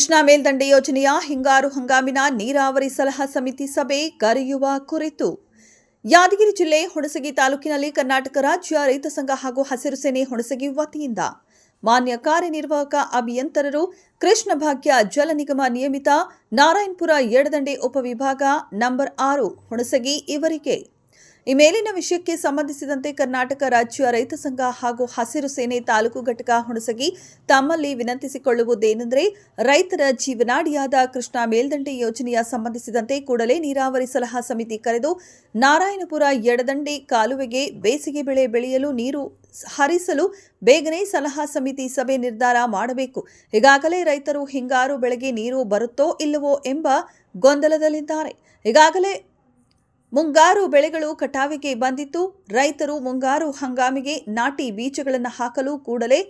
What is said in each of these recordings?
ಕೃಷ್ಣಾ ಮೇಲ್ದಂಡೆ ಯೋಜನೆಯ ಹಿಂಗಾರು ಹಂಗಾಮಿನ ನೀರಾವರಿ ಸಲಹಾ ಸಮಿತಿ ಸಭೆ ಕರೆಯುವ ಕುರಿತು. ಯಾದಗಿರಿ ಜಿಲ್ಲೆ ಹುಣಸಗಿ ತಾಲೂಕಿನಲ್ಲಿ ಕರ್ನಾಟಕ ರಾಜ್ಯ ರೈತ ಸಂಘ ಹಾಗೂ ಹಸಿರು ಸೇನೆ ಹುಣಸಗಿ ವತಿಯಿಂದ ಮಾನ್ಯ ಕಾರ್ಯನಿರ್ವಾಹಕ ಅಭಿಯಂತರರು ಕೃಷ್ಣ ಭಾಗ್ಯ ಜಲ ನಿಗಮ ನಿಯಮಿತ ನಾರಾಯಣಪುರ ಎಡದಂಡೆ ಉಪವಿಭಾಗ ನಂಬರ್ ಆರು ಹುಣಸಗಿ ಇವರಿಗೆ. ಈ ಮೇಲಿನ ವಿಷಯಕ್ಕೆ ಸಂಬಂಧಿಸಿದಂತೆ ಕರ್ನಾಟಕ ರಾಜ್ಯ ರೈತ ಸಂಘ ಹಾಗೂ ಹಸಿರು ಸೇನೆ ತಾಲೂಕು ಘಟಕ ಹುಣಸಗಿ ತಮ್ಮಲ್ಲಿ ವಿನಂತಿಸಿಕೊಳ್ಳುವುದೇನೆಂದರೆ ರೈತರ ಜೀವನಾಡಿಯಾದ ಕೃಷ್ಣಾ ಮೇಲ್ದಂಡೆ ಯೋಜನೆಯ ಸಂಬಂಧಿಸಿದಂತೆ ಕೂಡಲೇ ನೀರಾವರಿ ಸಲಹಾ ಸಮಿತಿ ಕರೆದು ನಾರಾಯಣಪುರ ಎಡದಂಡೆ ಕಾಲುವೆಗೆ ಬೇಸಿಗೆ ಬೆಳೆ ಬೆಳೆಯಲು ನೀರು ಹರಿಸಲು ಬೇಗನೆ ಸಲಹಾ ಸಮಿತಿ ಸಭೆ ನಿರ್ಧಾರ ಮಾಡಬೇಕು. ಈಗಾಗಲೇ ರೈತರು ಹಿಂಗಾರು ಬೆಳೆಗೆ ನೀರು ಬರುತ್ತೋ ಇಲ್ಲವೋ ಎಂಬ ಗೊಂದಲದಲ್ಲಿದ್ದಾರೆ. ಈಗಾಗಲೇ ಮುಂಗಾರು ಬೆಳೆಗಳು ಕಟಾವಿಗೆ ಬಂದಿದ್ದು ರೈತರು ಮುಂಗಾರು ಹಂಗಾಮಿಗೆ ನಾಟಿ ಬೀಜಗಳನ್ನು ಹಾಕಲು ಕೂಡಲೇ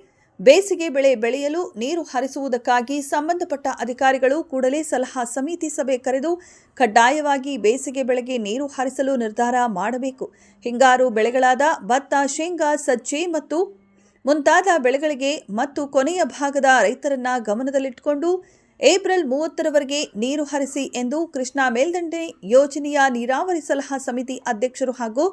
ಬೇಸಿಗೆ ಬೆಳೆ ಬೆಳೆಯಲು ನೀರು ಹರಿಸುವುದಕ್ಕಾಗಿ ಸಂಬಂಧಪಟ್ಟ ಅಧಿಕಾರಿಗಳು ಕೂಡಲೇ ಸಲಹಾ ಸಮಿತಿ ಸಭೆ ಕರೆದು ಕಡ್ಡಾಯವಾಗಿ ಬೇಸಿಗೆ ಬೆಳೆಗೆ ನೀರು ಹರಿಸಲು ನಿರ್ಧಾರ ಮಾಡಬೇಕು. ಹಿಂಗಾರು ಬೆಳೆಗಳಾದ ಭತ್ತ, ಶೇಂಗಾ, ಸಜ್ಜೆ ಮತ್ತು ಮುಂತಾದ ಬೆಳೆಗಳಿಗೆ ಮತ್ತು ಕೊನೆಯ ಭಾಗದ ರೈತರನ್ನ ಗಮನದಲ್ಲಿಟ್ಟುಕೊಂಡು ಏಪ್ರಿಲ್ ಮೂವತ್ತರವರೆಗೆ ನೀರು ಹರಿಸಿ ಎಂದು ಕೃಷ್ಣಾ ಮೇಲ್ದಂಡೆ ಯೋಜನೆಯ ನೀರಾವರಿ ಸಲಹಾ ಸಮಿತಿ ಅಧ್ಯಕ್ಷರು ಹಾಗೂ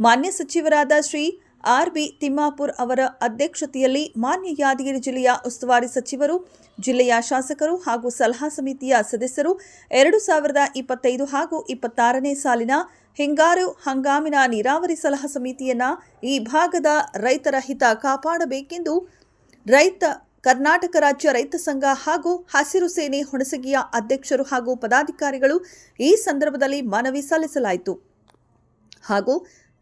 ಮಾನ್ಯ ಸಚಿವರಾದ ಶ್ರೀ ಆರ್ ಬಿ ತಿಮ್ಮಾಪುರ್ ಅವರ ಅಧ್ಯಕ್ಷತೆಯಲ್ಲಿ ಮಾನ್ಯ ಯಾದಗಿರಿ ಜಿಲ್ಲೆಯ ಉಸ್ತುವಾರಿ ಸಚಿವರು, ಜಿಲ್ಲೆಯ ಶಾಸಕರು ಹಾಗೂ ಸಲಹಾ ಸಮಿತಿಯ ಸದಸ್ಯರು ಎರಡು ಸಾವಿರದ ಇಪ್ಪತ್ತೈದು ಹಾಗೂ ಇಪ್ಪತ್ತಾರನೇ ಸಾಲಿನ ಹಿಂಗಾರು ಹಂಗಾಮಿನ ನೀರಾವರಿ ಸಲಹಾ ಸಮಿತಿಯನ್ನು ಈ ಭಾಗದ ರೈತರ ಹಿತ ಕಾಪಾಡಬೇಕೆಂದು ರೈತ ಕರ್ನಾಟಕ ರಾಜ್ಯ ರೈತ ಸಂಘ ಹಾಗೂ ಹಸಿರು ಸೇನೆ ಹುಣಸಗಿಯ ಅಧ್ಯಕ್ಷರು ಹಾಗೂ ಪದಾಧಿಕಾರಿಗಳು ಈ ಸಂದರ್ಭದಲ್ಲಿ ಮನವಿ ಸಲ್ಲಿಸಲಾಯಿತು. ಹಾಗೂ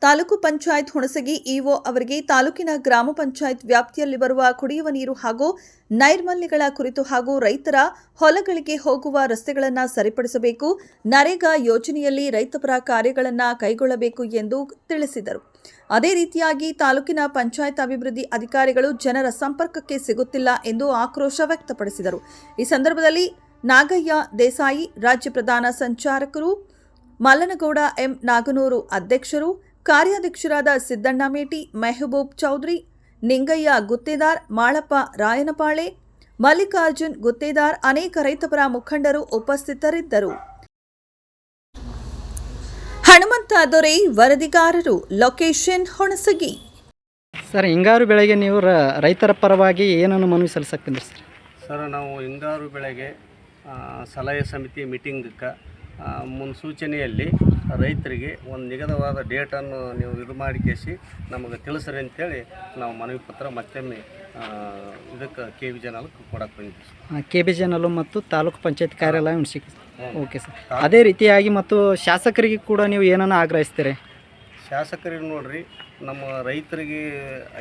ತಾಲೂಕು ಪಂಚಾಯತ್ ಹುಣಸಗಿ ಇಒ ಅವರಿಗೆ ತಾಲೂಕಿನ ಗ್ರಾಮ ಪಂಚಾಯತ್ ವ್ಯಾಪ್ತಿಯಲ್ಲಿ ಬರುವ ಕುಡಿಯುವ ನೀರು ಹಾಗೂ ನೈರ್ಮಲ್ಯಗಳ ಕುರಿತು ಹಾಗೂ ರೈತರ ಹೊಲಗಳಿಗೆ ಹೋಗುವ ರಸ್ತೆಗಳನ್ನು ಸರಿಪಡಿಸಬೇಕು, ನರೇಗಾ ಯೋಜನೆಯಲ್ಲಿ ರೈತಪರ ಕಾರ್ಯಗಳನ್ನು ಕೈಗೊಳ್ಳಬೇಕು ಎಂದು ತಿಳಿಸಿದರು. ಅದೇ ರೀತಿಯಾಗಿ ತಾಲೂಕಿನ ಪಂಚಾಯತ್ ಅಭಿವೃದ್ಧಿ ಅಧಿಕಾರಿಗಳು ಜನರ ಸಂಪರ್ಕಕ್ಕೆ ಸಿಗುತ್ತಿಲ್ಲ ಎಂದು ಆಕ್ರೋಶ ವ್ಯಕ್ತಪಡಿಸಿದರು. ಈ ಸಂದರ್ಭದಲ್ಲಿ ನಾಗಯ್ಯ ದೇಸಾಯಿ, ರಾಜ್ಯ ಪ್ರಧಾನ ಸಂಚಾರಕರು, ಮಲ್ಲನಗೌಡ ಎಂ ನಾಗನೂರು ಅಧ್ಯಕ್ಷರು ಕಾರ್ಯಾಧ್ಯಕ್ಷರಾದ ಸಿದ್ದಣ್ಣ ಮೇಟಿ ಮೆಹಬೂಬ್ ಚೌಧರಿ ನಿಂಗಯ್ಯ ಗುತ್ತೇದಾರ್ ಮಾಳಪ್ಪ ರಾಯನಪಾಳೆ ಮಲ್ಲಿಕಾರ್ಜುನ್ ಗುತ್ತೇದಾರ್ ಅನೇಕ ರೈತಪರ ಮುಖಂಡರು ಉಪಸ್ಥಿತರಿದ್ದರು. ಹನುಮಂತ ದೊರೆ ವರದಿಗಾರರು ಲೊಕೇಶನ್ ಹೊಣಸಗಿ. ಸರ್ ಹಿಂಗಾರು ಬೆಳೆಗೆ ನೀವು ರೈತರ ಪರವಾಗಿ ಏನನ್ನು ಮನವಿ ಸಲ್ಲಿಸಕ್ತಿದ್ರಿ ಸರ್? ಸರ್ ನಾವು ಹಿಂಗಾರು ಬೆಳೆಗೆ ಸಲಹೆ ಸಮಿತಿ ಮೀಟಿಂಗ್ಗೆ ಮುನ್ಸೂಚನೆಯಲ್ಲಿ ರೈತರಿಗೆ ಒಂದು ನಿಗದವಾದ ಡೇಟನ್ನು ನೀವು ಇದು ಮಾಡಿ ಕೇಸಿ ನಮಗೆ ತಿಳಿಸ್ರಿ ಅಂತೇಳಿ ನಾವು ಮನವಿ ಪತ್ರ ಮತ್ತೊಮ್ಮೆ ಇದಕ್ಕೆ ಕೆ ಬಿ ಜನಕ್ಕೆ ಕೊಡಕ್ಕೆ ಬಂದಿದ್ದೀವಿ. ಕೆ ಬಿ ಜನಲು ಮತ್ತು ತಾಲೂಕು ಪಂಚಾಯತ್ ಕಾರ್ಯಾಲಯ ಹುಣಸಿಗೆ ಓಕೆ ಸರ್. ಅದೇ ರೀತಿಯಾಗಿ ಮತ್ತು ಶಾಸಕರಿಗೆ ಕೂಡ ನೀವು ಏನನ್ನು ಆಗ್ರಹಿಸ್ತೀರಿ? ಶಾಸಕರಿಗೆ ನೋಡಿರಿ ನಮ್ಮ ರೈತರಿಗೆ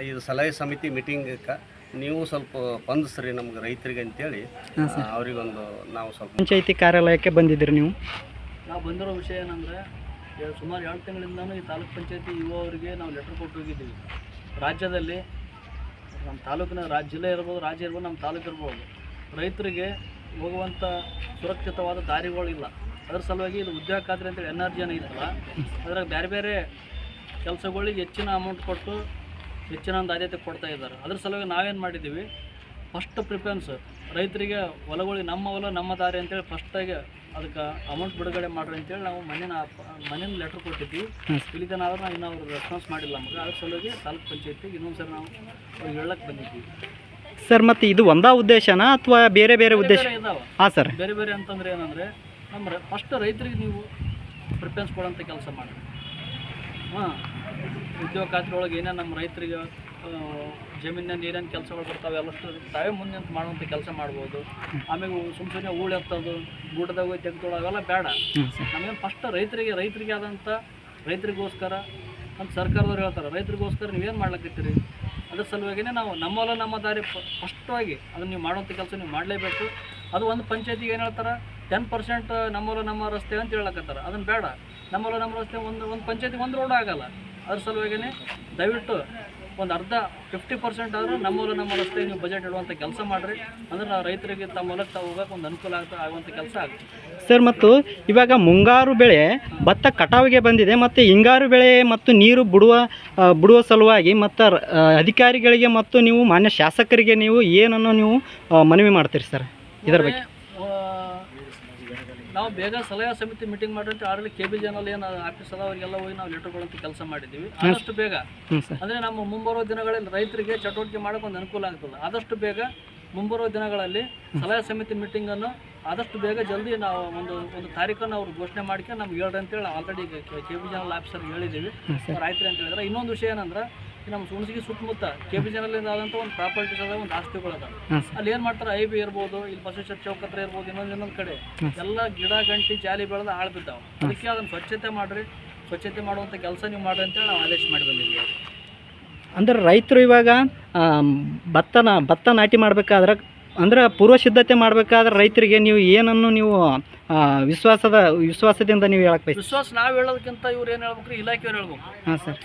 ಇದು ಸಲಹೆ ಸಮಿತಿ ಮೀಟಿಂಗಕ್ಕೆ ನೀವು ಸ್ವಲ್ಪ ಸ್ಪಂದಿಸ್ರಿ ನಮ್ಗೆ ರೈತರಿಗೆ ಅಂತೇಳಿ ಅವರಿಗೊಂದು ನಾವು ಸ್ವಲ್ಪ ಪಂಚಾಯತಿ ಕಾರ್ಯಾಲಯಕ್ಕೆ ಬಂದಿದ್ದೀರಿ ನೀವು? ನಾವು ಬಂದಿರೋ ವಿಷಯ ಏನಂದರೆ ಸುಮಾರು ಎರಡು ತಿಂಗಳಿಂದನೂ ಈ ತಾಲೂಕ್ ಪಂಚಾಯತಿ ಯುವ ಅವರಿಗೆ ನಾವು ಲೆಟ್ರ್ ಕೊಟ್ಟು ಹೋಗಿದ್ದೀವಿ. ರಾಜ್ಯದಲ್ಲಿ ನಮ್ಮ ತಾಲೂಕಿನ ರಾಜ್ಯ ಜಿಲ್ಲೆ ಇರ್ಬೋದು, ರಾಜ್ಯ ಇರ್ಬೋದು, ನಮ್ಮ ತಾಲೂಕು ಇರ್ಬೋದು, ರೈತರಿಗೆ ಹೋಗುವಂಥ ಸುರಕ್ಷಿತವಾದ ದಾರಿಗಳಿಲ್ಲ. ಅದ್ರ ಸಲುವಾಗಿ ಇದು ಉದ್ಯೋಗ ಖಾತ್ರಿ ಅಂತೇಳಿ ಎನ್ ಆರ್ ಜಿ ಐತಲ್ಲ, ಅದ್ರಾಗ ಬೇರೆ ಬೇರೆ ಕೆಲಸಗಳಿಗೆ ಹೆಚ್ಚಿನ ಅಮೌಂಟ್ ಕೊಟ್ಟು ಹೆಚ್ಚಿನ ಒಂದು ಆದ್ಯತೆ ಕೊಡ್ತಾ ಇದ್ದಾರೆ. ಅದ್ರ ಸಲುವಾಗಿ ನಾವೇನು ಮಾಡಿದ್ದೀವಿ ಫಸ್ಟ್ ಪ್ರಿಫರೆನ್ಸ್ ರೈತರಿಗೆ ಹೊಲಗಳಿಗೆ ನಮ್ಮ ಹೊಲ, ನಮ್ಮ ದಾರಿ ಅಂತೇಳಿ ಫಸ್ಟಾಗಿ ಅದಕ್ಕೆ ಅಮೌಂಟ್ ಬಿಡುಗಡೆ ಮಾಡ್ರಿ ಅಂತೇಳಿ ನಾವು ಮನೇನ ಮನೇನ ಲೆಟ್ರ್ ಕೊಟ್ಟಿದ್ವಿ. ಇಲ್ಲಿ ತನಕ ಆದ್ರೂ ನಾವು ಇನ್ನೂ ಅವ್ರು ರೆಸ್ಪಾನ್ಸ್ ಮಾಡಿಲ್ಲ ನಮಗೆ. ಅದ್ರ ಸಲುವಾಗಿ ತಾಲೂಕ್ ಪಂಚಾಯತಿಗೆ ಇನ್ನೊಂದು ಸರಿ ನಾವು ಅವ್ರಿಗೆ ಹೇಳಕ್ಕೆ ಬಂದಿದ್ವಿ. ಸರ್ ಮತ್ತು ಇದು ಒಂದಾ ಉದ್ದೇಶನಾ ಅಥವಾ ಬೇರೆ ಬೇರೆ ಉದ್ದೇಶ? ಇದಾವೆ. ಹಾಂ ಸರ್. ಬೇರೆ ಬೇರೆ ಅಂತಂದ್ರೆ ಏನಂದ್ರೆ ನಮ್ಮ ಫಸ್ಟ್ ರೈತರಿಗೆ ನೀವು ಪ್ರಿಫರೆನ್ಸ್ ಕೊಡೋಂಥ ಕೆಲಸ ಮಾಡಿ ಹಾಂ ಉದ್ಯೋಗ ಖಾತ್ರಿ ಒಳಗೆ ಏನೇ ನಮ್ಮ ರೈತರಿಗೆ ಜಮೀನಲ್ಲಿ ಏನೇನು ಕೆಲಸಗಳು ಬರ್ತಾವೆ ಎಲ್ಲಷ್ಟು ತಾವೇ ಮುಂದೆ ನಿಂತು ಮಾಡುವಂಥ ಕೆಲಸ ಮಾಡ್ಬೋದು. ಆಮೇಲೆ ಸುಮ್ಮ ಸುಮ್ಮನೆ ಹೂಳು ಎತ್ತೋದು ಗುಡ್ಡದಾಗ ಹೋಗಿ ತೆಗೆದೋಳು ಅವೆಲ್ಲ ಬೇಡ. ನಮಗೇನು ಫಸ್ಟ್ ರೈತರಿಗೆ ರೈತರಿಗೆ ಆದಂಥ ರೈತರಿಗೋಸ್ಕರ ಅಂತ ಸರ್ಕಾರದವ್ರು ಹೇಳ್ತಾರೆ ರೈತರಿಗೋಸ್ಕರ ನೀವೇನು ಮಾಡ್ಲಕತ್ತೀರಿ ಅದ್ರ ಸಲುವಾಗಿನೇ ನಾವು ನಮ್ಮಲ್ಲ ನಮ್ಮ ದಾರಿ ಫಸ್ಟಾಗಿ ಅದನ್ನು ನೀವು ಮಾಡುವಂಥ ಕೆಲಸ ನೀವು ಮಾಡಲೇಬೇಕು. ಅದು ಒಂದು ಪಂಚಾಯತಿಗೆ ಏನು ಹೇಳ್ತಾರೆ? ಟೆನ್ ಪರ್ಸೆಂಟ್ ನಮ್ಮಲ್ಲ ನಮ್ಮ ರಸ್ತೆ ಅಂತ ಹೇಳಕತ್ತಾರ. ಅದನ್ನು ಬೇಡ. ನಮ್ಮಲ್ಲ ನಮ್ಮ ರಸ್ತೆ ಒಂದು ಒಂದು ಪಂಚಾಯತಿಗೆ ಒಂದು ರೋಡ್ ಆಗಲ್ಲ. ಅದ್ರ ಸಲುವಾಗಿನೇ ದಯವಿಟ್ಟು ಒಂದು ಅರ್ಧ ಫಿಫ್ಟಿ ಪರ್ಸೆಂಟ್ ಆದರೂ ನಮ್ಮ ಹೊಲ ನಮ್ಮ ರಸ್ತೆ ನೀವು ಬಜೆಟ್ ಇಡುವಂಥ ಕೆಲಸ ಮಾಡಿರಿ. ಅಂದ್ರೆ ನಾವು ರೈತರಿಗೆ ತಮ್ಮ ಹೊಲಕ್ಕೆ ತಾವು ಹೋಗೋಕೆ ಒಂದು ಅನುಕೂಲ ಆಗ್ತಾ ಆಗುವಂಥ ಕೆಲಸ ಆಗುತ್ತೆ ಸರ್ ಮತ್ತು ಇವಾಗ ಮುಂಗಾರು ಬೆಳೆ ಭತ್ತ ಕಟಾವಿಗೆ ಬಂದಿದೆ ಮತ್ತು ಹಿಂಗಾರು ಬೆಳೆ ಮತ್ತು ನೀರು ಬಿಡುವ ಬಿಡುವ ಸಲುವಾಗಿ ಮತ್ತು ಅಧಿಕಾರಿಗಳಿಗೆ ಮತ್ತು ನೀವು ಮಾನ್ಯ ಶಾಸಕರಿಗೆ ನೀವು ಏನನ್ನು ನೀವು ಮನವಿ ಮಾಡ್ತೀರಿ ಸರ್? ಇದರ ಬಗ್ಗೆ. ನಾವು ಬೇಗ ಸಲಹಾ ಸಮಿತಿ ಮೀಟಿಂಗ್ ಮಾಡಿದ್ರೆ ಆಲ್ರೆಡಿ ಕೆ ಬಿ ಜನಲ್ಲಿ ಏನು ಆಫೀಸ್ ಅದ ಅವರಿಗೆಲ್ಲ ಹೋಗಿ ನಾವು ಲೆಟರ್ ಕೊಡೋಂತ ಕೆಲಸ ಮಾಡಿದ್ದೀವಿ. ಆದಷ್ಟು ಬೇಗ. ಅಂದ್ರೆ ನಮ್ಮ ಮುಂಬರುವ ದಿನಗಳಲ್ಲಿ ರೈತರಿಗೆ ಚಟುವಟಿಕೆ ಮಾಡೋಕೆ ಒಂದು ಅನುಕೂಲ ಆಗ್ತದೆ. ಆದಷ್ಟು ಬೇಗ ಮುಂಬರುವ ದಿನಗಳಲ್ಲಿ ಸಲಹಾ ಸಮಿತಿ ಮೀಟಿಂಗನ್ನು ಆದಷ್ಟು ಬೇಗ ಜಲ್ದಿ ನಾವು ಒಂದು ಒಂದು ತಾರೀಕನ್ನು ಅವ್ರು ಘೋಷಣೆ ಮಾಡ್ಕೊಂಡು ನಮ್ಗೆ ಹೇಳ್ರಿ ಅಂತೇಳಿ ಆಲ್ರೆಡಿ ಕೆ ಬಿ ಜನರಲ್ ಆಫೀಸರ್ಗೆ ಹೇಳಿದ್ದೀವಿ. ಅವ್ರು ಆಯ್ತು ಅಂತ ಹೇಳಿದ್ರೆ ಇನ್ನೊಂದು ವಿಷಯ ಏನಂದ್ರೆ ನಮ್ಮ ಸುಣಸಿಗೆ ಸುತ್ತಮುತ್ತ ಕೆ ಪಿ ಜನರಲ್ಲಿಂದ ಆದಂಥ ಒಂದು ಪ್ರಾಪರ್ಟೀಸ್ ಅದ ಒಂದು ಆಸ್ತಿಗಳದ ಅಲ್ಲಿ ಏನು ಮಾಡ್ತಾರೆ ಐ ಬಿ ಇರ್ಬೋದು ಇಲ್ಲಿ ಬಸವೇಶ್ವರ ಚೌಕ್ ಹತ್ರ ಇರ್ಬೋದು ಇನ್ನೊಂದು ಇನ್ನೊಂದು ಕಡೆ ಎಲ್ಲ ಗಿಡ ಗಂಟಿ ಜಾಲಿ ಬೆಳೆದು ಹಾಳು ಬಿದ್ದಾವೆ. ಅದಕ್ಕೆ ಅದನ್ನ ಸ್ವಚ್ಛತೆ ಮಾಡಿರಿ. ಸ್ವಚ್ಛತೆ ಮಾಡುವಂಥ ಕೆಲಸ ನೀವು ಮಾಡ್ರಿ ಅಂತೇಳಿ ನಾವು ಆದೇಶ ಮಾಡಿ ಬಂದಿದ್ದೀವಿ. ಅಂದ್ರೆ ರೈತರು ಇವಾಗ ಭತ್ತನ ಭತ್ತ ನಾಟಿ ಮಾಡಬೇಕಾದ್ರೆ ಅಂದ್ರೆ ಪೂರ್ವ ಸಿದ್ಧತೆ ಮಾಡಬೇಕಾದ್ರೆ ರೈತರಿಗೆ ನೀವು ಏನನ್ನು ನೀವು ವಿಶ್ವಾಸದ ವಿಶ್ವಾಸದಿಂದ ನೀವು ಹೇಳಕ್ ವಿಶ್ವಾಸ ನಾವು ಹೇಳೋದಕ್ಕಿಂತ ಇವ್ರು ಏನು ಹೇಳ್ಬೇಕು ಇಲಾಖೆಯವ್ರು ಹೇಳ್ಬೇಕು. ಹಾಂ ಸರ್.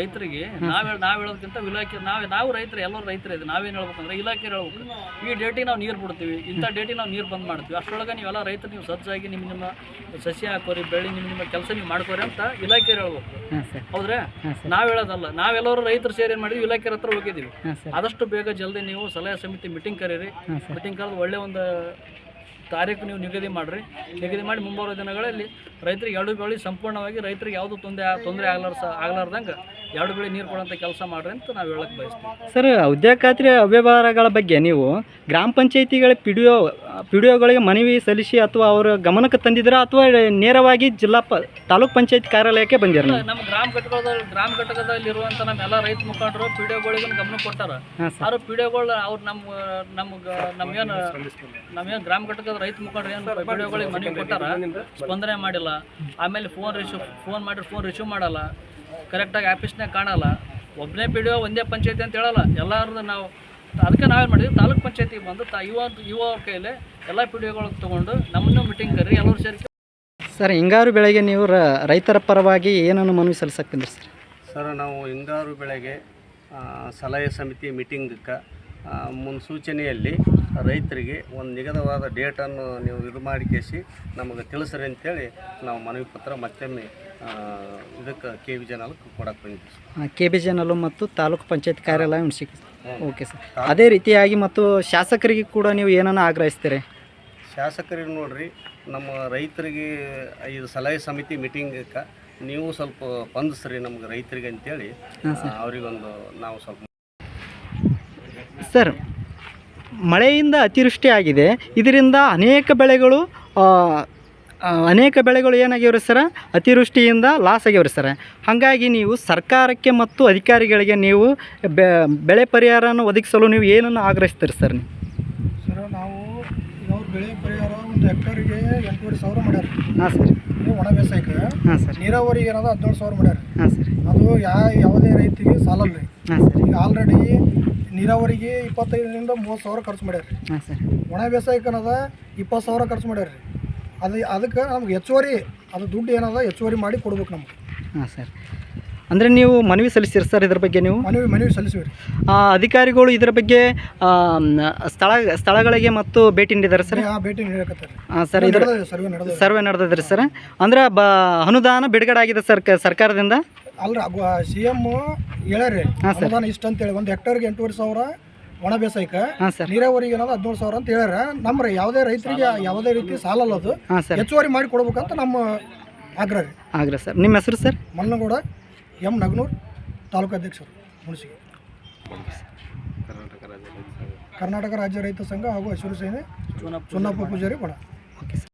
ರೈತರಿಗೆ ನಾವ್ ನಾವು ಹೇಳೋದಕ್ಕಿಂತ ಇಲಾಖೆ ನಾವು ನಾವು ರೈತರು ಎಲ್ಲರೂ ರೈತರು ಇದೆ. ನಾವೇನು ಹೇಳ್ಬೇಕಂದ್ರೆ ಇಲಾಖೆ ಹೇಳ್ಬೇಕು. ಈ ಡೇಟಿಗೆ ನಾವು ನೀರು ಬಿಡ್ತೀವಿ. ಇಂಥ ಡೇಟಿಗೆ ನಾವು ನೀರು ಬಂದ್ ಮಾಡ್ತೀವಿ. ಅಷ್ಟರೊಳಗೆ ನೀವೆಲ್ಲ ರೈತರು ನೀವು ಸಜ್ಜಾಗಿ ನಿಮ್ಮ ನಿಮ್ಮ ಸಸ್ಯ ಹಾಕೋರಿ ಬೆಳೆ ನಿಮ್ಮ ನಿಮ್ಮ ಕೆಲಸ ನೀವು ಮಾಡ್ಕೋರಿ ಅಂತ ಇಲಾಖೆ ಹೇಳ್ಬೇಕು. ಹೌದ್ರೆ? ನಾವು ಹೇಳೋದಲ್ಲ. ನಾವೆಲ್ಲರೂ ರೈತರು ಸೇರಿ ಏನು ಮಾಡಿದ್ವಿ? ಇಲಾಖೆ ಹತ್ರ ಹೋಗಿದ್ದೀವಿ. ಆದಷ್ಟು ಬೇಗ ಜಲ್ದಿ ನೀವು ಸಲಹೆ ಸಮಿತಿ ಮೀಟಿಂಗ್ ಕರೀರಿ. ಮೀಟಿಂಗ್ ಕರೆದು ಒಳ್ಳೆ ಒಂದು ತಾರೀಕು ನೀವು ನಿಗದಿ ಮಾಡಿರಿ. ನಿಗದಿ ಮಾಡಿ ಮುಂಬರುವ ದಿನಗಳಲ್ಲಿ ರೈತರಿಗೆ ಎರಡು ಬೆಳೆ ಸಂಪೂರ್ಣವಾಗಿ ರೈತರಿಗೆ ಯಾವುದು ತೊಂದರೆ ತೊಂದರೆ ಆಗ್ಲಾರ ಆಗ್ಲಾರ್ದಂಗೆ ಎರಡು ಬೆಳೆ ನೀರು ಕೊಡುವಂಥ ಕೆಲಸ ಮಾಡ್ರಿ ಅಂತ ನಾವು ಹೇಳಕ್ಕೆ ಬಯಸ್ತೀವಿ ಸರ್ ಉದ್ಯೋಗ ಖಾತ್ರಿ ಅವ್ಯವಹಾರಗಳ ಬಗ್ಗೆ ನೀವು ಗ್ರಾಮ ಪಂಚಾಯಿತಿಗಳ P D O P D ಒಗಳಿಗೆ ಮನವಿ ಸಲ್ಲಿಸಿ ಅಥವಾ ಅವರ ಗಮನಕ್ಕೆ ತಂದಿದ್ದೀರಾ ಅಥವಾ ನೇರವಾಗಿ ಜಿಲ್ಲಾ ಪ ತಾಲೂಕ್ ಪಂಚಾಯತ್ ಕಾರ್ಯಾಲಯಕ್ಕೆ ಬಂದಿರ ನಮ್ಮ ಗ್ರಾಮ ಘಟಕದ ಗ್ರಾಮ ಘಟಕದಲ್ಲಿರುವಂಥ ನಮ್ಮೆಲ್ಲ ರೈತ ಮುಖಂಡರು ಪಿ ಡಿ ಒಗಳಿಗೆ ಗಮನ ಕೊಟ್ಟಾರ ಆರು ಪಿ ಡಿ ಒಗಳು ಅವ್ರು ನಮ್ಮ ನಮ್ಗೆ ನಮ್ಗೇನು ನಮ್ಗೇನು ಗ್ರಾಮ ಘಟಕದ ರೈತ ಮುಖಂಡರು ಏನು ಪಿ ಡಿ ಒಗಳಿಗೆ ಮನವಿ ಕೊಟ್ಟಾರ ಸ್ಪಂದನೆ ಮಾಡಿಲ್ಲ ಆಮೇಲೆ ಫೋನ್ ರಿಸೀವ್ ಫೋನ್ ಮಾಡಿದ್ರೆ ಫೋನ್ ರಿಸೀವ್ ಮಾಡಲ್ಲ ಕರೆಕ್ಟಾಗಿ ಆಫೀಸ್ನಾಗ ಕಾಣಲ್ಲ. ಒಬ್ಬನೇ ಪಿ ಡಿ ಒ ಒಂದೇ ಪಂಚಾಯತಿ ಅಂತ ಹೇಳಲ್ಲ. ಎಲ್ಲರದ್ದು ನಾವು ಅದಕ್ಕೆ ನಾವೇನು ಮಾಡಿದ್ವಿ? ತಾಲೂಕು ಪಂಚಾಯತಿಗೆ ಬಂದು ತಾ ಯುವ ಯುವ ಅವ್ರ ಕೈಯಲ್ಲಿ ಎಲ್ಲ ಪಿ ಡಿ ಒಗಳಿಗೆ ತೊಗೊಂಡು ನಮ್ಮನ್ನು ಮೀಟಿಂಗ್ ಕರಿ ಎಲ್ಲರೂ ಸೇರಿ ಸರ್ ಹಿಂಗಾರು ಬೆಳೆಗೆ ನೀವು ರ- ರೈತರ ಪರವಾಗಿ ಏನನ್ನು ಮನವಿ ಸಲ್ಲಿಸಕ್ಕಿಂದ್ರಿ ಸರ್? ಸರ್ ನಾವು ಹಿಂಗಾರು ಬೆಳೆಗೆ ಸಲಹೆ ಸಮಿತಿ ಮೀಟಿಂಗಕ್ಕೆ ಮುನ್ಸೂಚನೆಯಲ್ಲಿ ರೈತರಿಗೆ ಒಂದು ನಿಗದವಾದ ಡೇಟನ್ನು ನೀವು ಇದು ಮಾಡಿ ಮಾಡಿಕೇಸಿ ನಮಗೆ ತಿಳಿಸ್ರಿ ಅಂತೇಳಿ ನಾವು ಮನವಿ ಪತ್ರ ಮತ್ತೊಮ್ಮೆ ಇದಕ್ಕೆ ಕೆ ಬಿ ಜನಕ್ಕೆ ಕೊಡಕ್ಕೆ ಬಂದಿದ್ದೀವಿ ಸರ್ ಕೆ ಬಿ ಮತ್ತು ತಾಲೂಕು ಪಂಚಾಯತ್ ಕಾರ್ಯಾಲಯ ಹುಣಸಿಗೆ ಓಕೆ ಸರ್ ಅದೇ ರೀತಿಯಾಗಿ ಮತ್ತು ಶಾಸಕರಿಗೆ ಕೂಡ ನೀವು ಏನನ್ನು ಆಗ್ರಹಿಸ್ತೀರಿ? ಶಾಸಕರಿಗೆ ನೋಡ್ರಿ ನಮ್ಮ ರೈತರಿಗೆ ಇದು ಸಲಹೆ ಸಮಿತಿ ಮೀಟಿಂಗಕ್ಕೆ ನೀವು ಸ್ವಲ್ಪ ಬಂದಿಸ್ರಿ ನಮ್ಗೆ ರೈತರಿಗೆ ಅಂತೇಳಿ ಅವರಿಗೊಂದು ನಾವು ಸ್ವಲ್ಪ ಸರ್ ಮಳೆಯಿಂದ ಅತಿವೃಷ್ಟಿ ಆಗಿದೆ. ಇದರಿಂದ ಅನೇಕ ಬೆಳೆಗಳು ಅನೇಕ ಬೆಳೆಗಳು ಏನಾಗಿವ್ರಿ ಸರ? ಅತಿವೃಷ್ಟಿಯಿಂದ ಲಾಸ್ ಆಗ್ಯವ್ರಿ ಸರ. ಹಾಗಾಗಿ ನೀವು ಸರ್ಕಾರಕ್ಕೆ ಮತ್ತು ಅಧಿಕಾರಿಗಳಿಗೆ ನೀವು ಬೆಳೆ ಪರಿಹಾರವನ್ನು ಒದಗಿಸಲು ನೀವು ಏನನ್ನು ಆಗ್ರಹಿಸ್ತೀರಿ ಸರ್ ನೀವು? ಸರ್ ನಾವು ಬೆಳೆ ಪರಿಹಾರ ಒಂದು ಹೆಕ್ಟರ್ಗೆ ಎಂಟೂವರೆ ಸಾವಿರ ಮಾಡ್ಯಾರ ಹಾಂ ಸರ್. ನೀವು ಒಣ ಬೇಸಾಯಕ್ಕೆ. ಹಾಂ ಸರ್. ನೀರಾವರಿಗೆ ಏನದ ಹದಿನೇಳು ಸಾವಿರ ಮಾಡ್ಯಾರ ಹಾಂ ಸರ್. ಅದು ಯಾ ಯಾವುದೇ ರೈತಿಗೆ ಸಾಲಲ್ಲ ರೀ ಹಾಂ ಸರ್. ಈಗ ಆಲ್ರೆಡಿ ನೀರಾವರಿಗೆ ಇಪ್ಪತ್ತೈದರಿಂದ ಮೂವತ್ತು ಸಾವಿರ ಖರ್ಚು ಮಾಡ್ಯಾರ ರೀ ಹಾಂ ಸರ್. ಒಣ ಬೇಸಾಯಕ್ಕೆ ಏನದ? ಇಪ್ಪತ್ತು ಸಾವಿರ ಖರ್ಚು ಮಾಡ್ಯಾರ ರೀ ಅದು ಅದಕ್ಕೆ ನಮ್ಗೆ ಹೆಚ್ಚುವರಿ ಅದು ದುಡ್ಡು ಏನದ ಹೆಚ್ಚುವರಿ ಮಾಡಿ ಕೊಡ್ಬೇಕು ನಮ್ಗೆ. ಹಾಂ ಸರ್. ಅಂದರೆ ನೀವು ಮನವಿ ಸಲ್ಲಿಸ್ತೀರಿ ಸರ್ ಇದ್ರ ಬಗ್ಗೆ ನೀವು? ಮನವಿ ಮನವಿ ಸಲ್ಲಿಸುವಿರಿ ಆ, ಅಧಿಕಾರಿಗಳು ಇದರ ಬಗ್ಗೆ ಆ, ಮ್, ಸ್ಥಳ ಸ್ಥಳಗಳಿಗೆ ಮತ್ತು ಭೇಟಿ ನೀಡಿದ್ದಾರೆ ಸರ್? ಆ ಭೇಟಿ ನೀಡಕತ್ತಾರೆ. ಹಾಂ ಸರ್ ಇದರ ನಡೆದ ಸರ್ವೆ ನಡೆದ ಸರ್ವೆ ನಡೆದದ್ರಿ ಸರ್. ಅಂದ್ರೆ ಬ ಅನುದಾನ ಬಿಡುಗಡೆ ಆಗಿದೆ ಸರ್ ಕ- ಸರ್ಕಾರದಿಂದ? ಅಲ್ರಿ ಸಿ ಎಂ ಹೇಳ್ಯಾರಿ ಅನುದಾನ ಇಷ್ಟ ಅಂತೇಳಿ ಒಂದು ಹೆಕ್ಟರ್ಗೆ ಎಂಟೂವರೆ ಸಾವಿರ ಒಣ ಬೇಸಾಯಕ್ಕೆ ಹಾಂ ಸರ್. ನೀರಾವರಿಗೆ ಏನದ ಹದಿನೇಳು ಸಾವಿರ ಅಂತ ಹೇಳ್ಯಾರ. ನಮ್ಮ ರೈ- ಯಾವುದೇ ರೈತರಿಗೆ ಯಾವುದೇ ರೀತಿ ಸಾಲ ಅಲ್ಲ ಅದು. ಹಾಂ ಸರ್. ಹೆಚ್ಚುವರಿ ಮಾಡಿ ಕೊಡ್ಬೇಕಂತ ನಮ್ಮ ಆಗ್ರಹ ರೀ ಆಗ್ರಿ ಸರ್. ನಿಮ್ಮ ಹೆಸರು ಸರ್? ಮಲ್ಲನಗೌಡ ಎಂ ನಗನೂರ್ ತಾಲೂಕು ಅಧ್ಯಕ್ಷರು ಮುಣಸಿಗೆ. ಕರ್ನಾಟಕ ರಾಜ್ಯ ರೈತ ಸಂಘ. ಹಾಗೂ ಹಸಿರು ಸೇನೆ ಚುನ್ನಪ್ಪ ಪೂಜಾರಿ. ಬಣ ಓಕೆ ಸರ್.